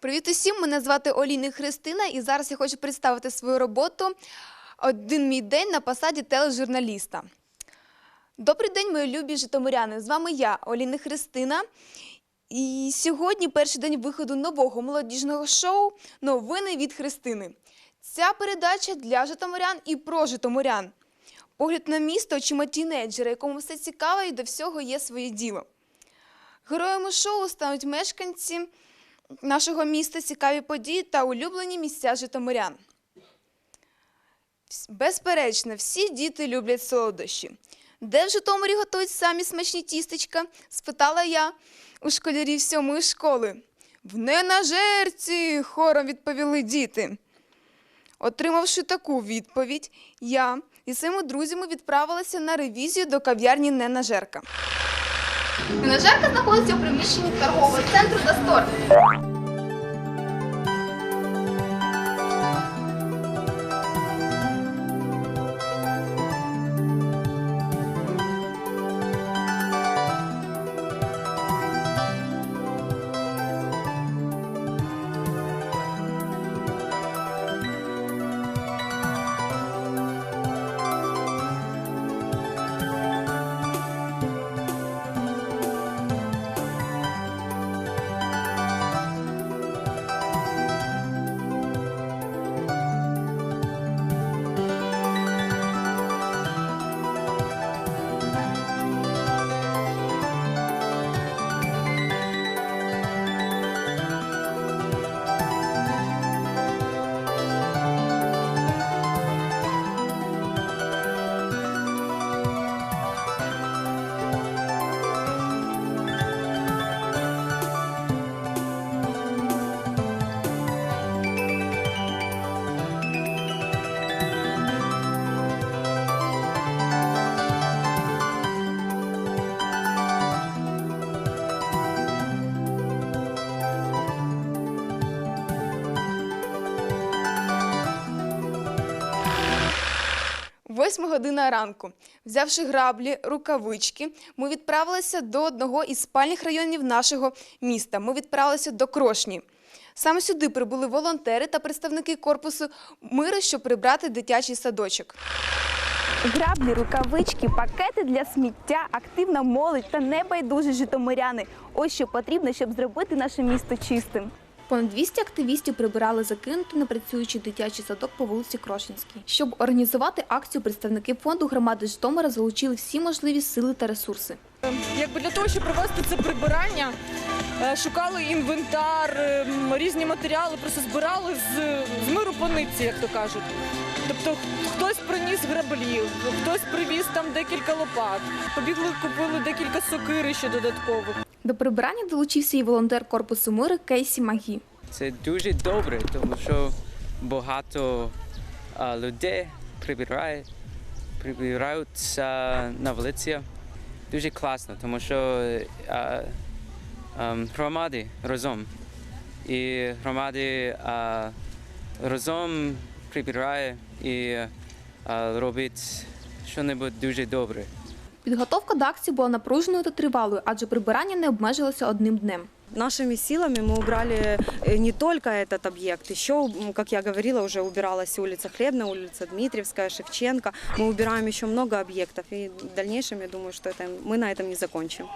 Привіт усім! Мене звати Олійник Христина, і зараз я хочу представити свою роботу Один мій день на посаді тележурналіста. Добрий день, мої любі житомиряни! З вами я, Оліна Христина. І сьогодні перший день виходу нового молодіжного шоу Новини від Христини. Ця передача для житомирян і про житомирян. Погляд на місто очима тінейджера, якому все цікаво і до всього є своє діло. Героями шоу стануть мешканці нашого міста, цікаві події та улюблені місця житомирян. Безперечно, всі діти люблять солодощі. Де в Житомирі готують самі смачні тістечка? спитала я у школярів сьомої школи. В ненажерці, хором відповіли діти. Отримавши таку відповідь, я і своїми друзями відправилася на ревізію до кав'ярні Ненажерка. Ненажерка знаходиться у приміщенні торгового центру Дастор. Восьма година ранку. Взявши граблі, рукавички, ми відправилися до одного із спальних районів нашого міста. Ми відправилися до Крошні. Саме сюди прибули волонтери та представники корпусу миру, щоб прибрати дитячий садочок. Граблі, рукавички, пакети для сміття, активна молодь та небайдужі житомиряни. Ось що потрібно, щоб зробити наше місто чистим. Понад 200 активістів прибирали закинутий непрацюючий дитячий садок по вулиці Крошинській. Щоб організувати акцію, представники фонду громади Житомира залучили всі можливі сили та ресурси. Якби для того, щоб провести це прибирання, е, шукали інвентар, е, різні матеріали, просто збирали з, з миру по нитці, як то кажуть. Тобто хтось приніс граблів, хтось привіз там декілька лопат, побігли, купили декілька сокири ще додаткових. До прибирання долучився і волонтер корпусу миру Кейсі Магі. Це дуже добре, тому що багато людей прибирають, прибираються на вулиці. Дуже класно, тому що а, а, громади разом. І громади а, разом прибирає і а, робить щось дуже добре. Підготовка до акції була напруженою та тривалою, адже прибирання не обмежилося одним днем. Нашими силами мы убрали э, не только этот объект, еще, м, как я говорила, уже убиралась улица Хлебная, улица Дмитриевская, Шевченко. Мы убираем еще много объектов, и в дальнейшем, я думаю, что это, мы на этом не закончим.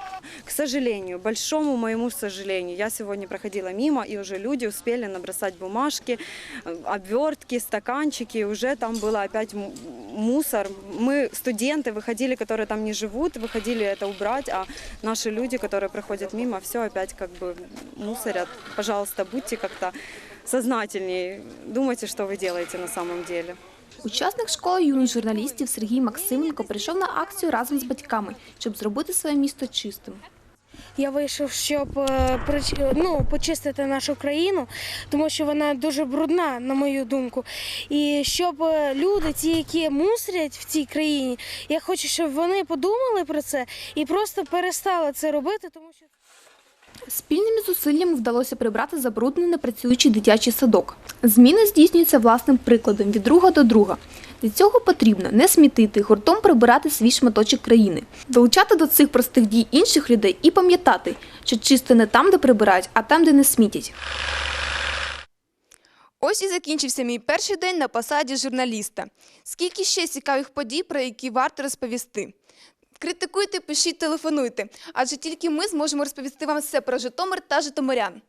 К сожалению, большому моему сожалению, я сегодня проходила мимо, и уже люди успели набросать бумажки, э, обвертки, стаканчики, и уже там было опять м- мусор. Мы, студенты, выходили, которые там не живут, выходили это убрать, а наши люди, которые проходят мимо, все опять как бы мусорят. Пожалуйста, будьте как-то сознательнее, думайте, что вы делаете на самом деле. Учасник школи юних журналістів Сергій Максименко прийшов на акцію разом з батьками, щоб зробити своє місто чистим. Я вийшов, щоб е, ну, почистити нашу країну, тому що вона дуже брудна, на мою думку. І щоб е, люди, ті, які мусорять в цій країні, я хочу, щоб вони подумали про це і просто перестали це робити, тому що Спільними зусиллями вдалося прибрати забруднений непрацюючий дитячий садок. Зміни здійснюються власним прикладом від друга до друга. Для цього потрібно не смітити, гуртом прибирати свій шматочок країни, долучати до цих простих дій інших людей і пам'ятати, що чисто не там, де прибирають, а там, де не смітять. Ось і закінчився мій перший день на посаді журналіста. Скільки ще цікавих подій, про які варто розповісти? Критикуйте, пишіть, телефонуйте, адже тільки ми зможемо розповісти вам все про Житомир та Житомирян.